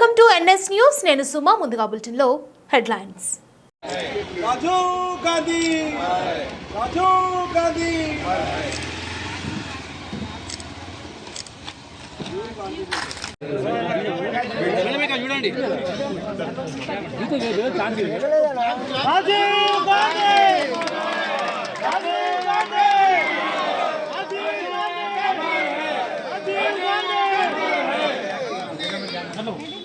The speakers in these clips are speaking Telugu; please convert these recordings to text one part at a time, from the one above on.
Welcome to NS news. నేను సుమ ముందుగా బులెటిన్లో హెడ్లైన్స్. రాజీవ్ గాంధీ! రాజీవ్ గాంధీ! రాజీవ్ గాంధీ!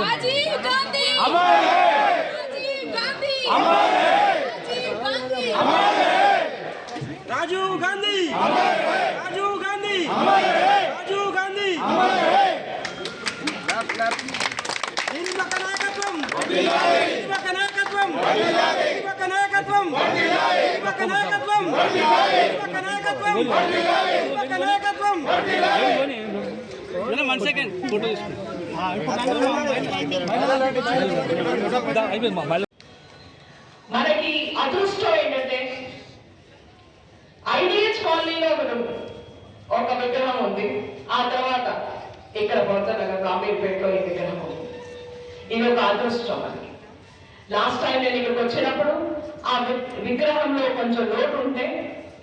राजीव गांधी। अमर राजीव गांधी। अमर राजीव गांधी। अमर है राजीव गांधी। अमर है राजीव गांधी अमर है राजीव गांधी अमर है వన్ సెకండ్ ఫోటో మనకి అదృష్టం ఏంటంటే ఐడిఎస్ కాలనీలో ఒకటి ఒక విగ్రహం ఉంది. ఆ తర్వాత ఇక్కడ బొత్తనగర్ కామీర్పేటలో ఈ విగ్రహం ఉంది. ఇది ఒక అదృష్టం మనకి. లాస్ట్ టైం నేను ఇక్కడికి వచ్చినప్పుడు ఆ విగ్రహంలో కొంచెం లోటు ఉంటే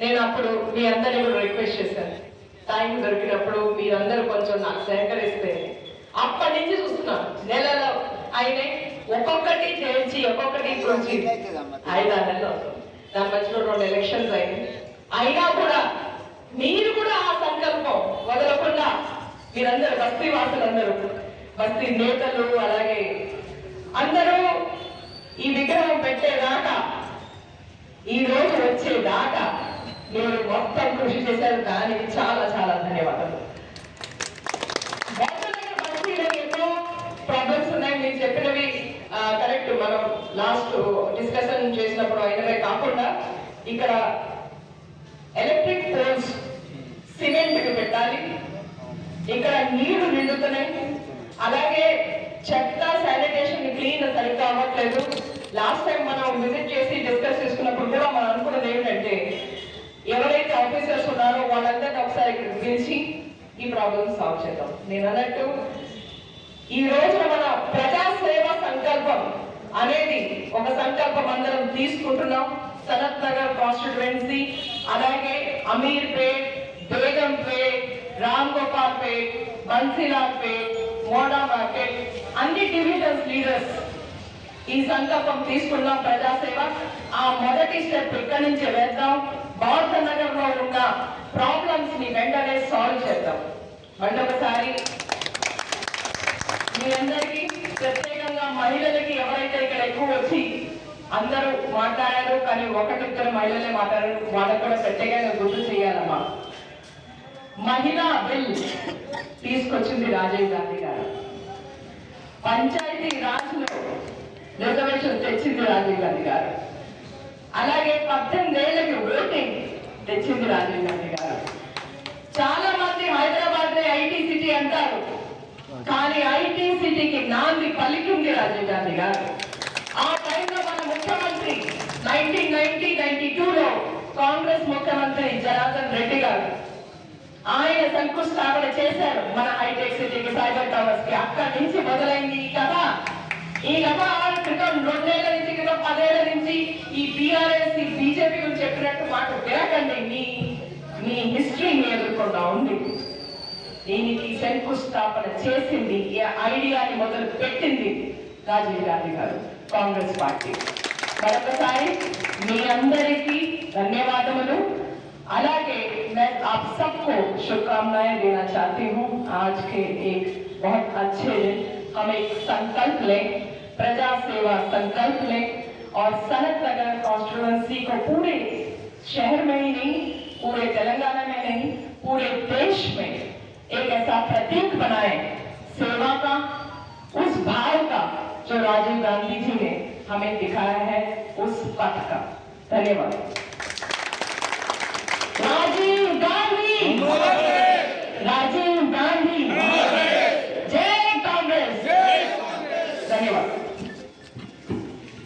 నేను అప్పుడు మీ అందరినీ కూడా రిక్వెస్ట్ చేశాను. టైం దొరికినప్పుడు మీరందరూ కొంచెం నాకు సహకరిస్తే అప్పటి నుంచి చూస్తున్నాను. నెలలో ఆయన ఒక్కొక్కటి చేయించి ఒక్కొక్కటి గురించి. ఐదారు నెలలు దాని మధ్యలో రెండు ఎలక్షన్స్ అయింది అయినా కూడా మీరు కూడా ఆ సంకల్పం వదలకుండా మీరందరూ బస్తీ వాసులందరూ బస్తీ నేతలు అలాగే అందరూ ఈ విగ్రహం పెట్టేదాకా ఈ రోజు వచ్చేదాకా మీరు మొత్తం కృషి చేశారు. దానికి చాలా చాలా ధన్యవాదాలు. ఎన్నో ప్రాబ్లమ్స్ ఉన్నాయి. మీరు చెప్పినవి కరెక్ట్ మనం లాస్ట్ డిస్కషన్ చేసినప్పుడు అయినవే కాకుండా ఇక్కడ ఎలక్ట్రిక్ పోల్స్ సిమెంట్ పెట్టాలి. ఇక్కడ నీళ్ళు నిండుతున్నాయి. అలాగే చెత్త శానిటేషన్ క్లీన్ సరిగ్గా అవ్వట్లేదు. లాస్ట్ టైం మనం విజిట్ చేసి డిస్కస్ చేసుకున్నప్పుడు కూడా మనం అనుకున్నది ఏంటంటే ఎవరైతే ఆఫీసర్స్ ఉన్నారో వాళ్ళందరినీ ఒకసారి ఇక్కడ పిలిచి ఈ ప్రాబ్లమ్ సాల్వ్ చేద్దాం. నేను అన్నట్టు ఈ రోజున మన ప్రజా సేవ సంకల్పం అనేది ఒక సంకల్పం అందరం తీసుకుంటున్నాం. సనత్ నగర్ కాన్స్టిట్యువెన్సీ అలాగే అమీర్పేట్ బేగంపేట్ రామ్ గోపాల్ పేట్ బన్సీలాల్ పేట్ మోడా మార్కెట్ అన్ని డివిజన్స్ లీడర్స్ ఈ సంకల్పం తీసుకున్నాం ప్రజాసేవ. ఆ మొదటి స్టెప్ ఇక్కడి నుంచి వేద్దాం? భారత నగర్ ఉన్న ప్రాబ్లమ్స్ని వెంటనే సాల్వ్ చేద్దాం. మళ్ళీ ఒకసారి మీ అందరికీ ప్రత్యేకంగా మహిళలకి ఎవరైతే ఇక్కడ ఎక్కువ వచ్చి అందరూ మాట్లాడారు కానీ ఒకటిద్దరు మహిళలే మాట్లాడారు వాళ్ళకు కూడా ప్రత్యేకంగా గుర్తు చేయాలమ్మా. మహిళా బిల్ తీసుకొచ్చింది రాజీవ్ గాంధీ గారు. పంచాయతీ రాజ్లో రిజర్వేషన్ తెచ్చింది రాజీవ్ గాంధీ గారు. అలాగే పద్దెనిమిది ఏళ్ళకి ఓటింగ్ తెచ్చింది రాజీవ్ గాంధీ గారు. చాలా మంది హైదరాబాద్ ఐటీ సిటీ అంటారు. కానీ ఐటీ సిటీకి నాంది పలికింది రాజీవ్ గాంధీ గారు. ఆ టైంలో మన ముఖ్యమంత్రి నైన్టీన్ నైన్టీ నైన్టీ టూలో కాంగ్రెస్ ముఖ్యమంత్రి జనార్దన్ రెడ్డి గారు ఆయన శంకుస్థాపన చేశారు మన హైటెక్ సిటీకి సైబర్ టవర్స్కి అక్కడి నుంచి మొదలైంది ఈ కథ ఈ కథ క్రితం రెండేళ్ల నుంచి క్రితం పదేళ్ల నుంచి ఈ బీఆర్ఎస్ ఈ బీజేపీ గురించి చెప్పినట్టు మాట వినకండి మీ మీ హిస్టరీని ఎదుర్కొంటా ఉంది దీనికి శంకుస్థాపన చేసింది ఈ ఐడియాని మొదలు పెట్టింది రాజీవ్ గాంధీ గారు కాంగ్రెస్ పార్టీ మరొకసారి మీ అందరికీ ధన్యవాదములు అలాగే मैं आप सबको शुभकामनाएं देना चाहती हूँ आज के एक बहुत अच्छे दिन हम एक संकल्प लें, प्रजा सेवा संकल्प लें और सनत नगर कॉन्स्टिट्युएंसी को पूरे शहर में ही नहीं, पूरे तेलंगाना में नहीं, पूरे देश में एक ऐसा प्रतीक बनाए, सेवा का, उस भाव का जो राजीव गांधी जी ने हमें दिखाया है, उस पथ का। धन्यवाद।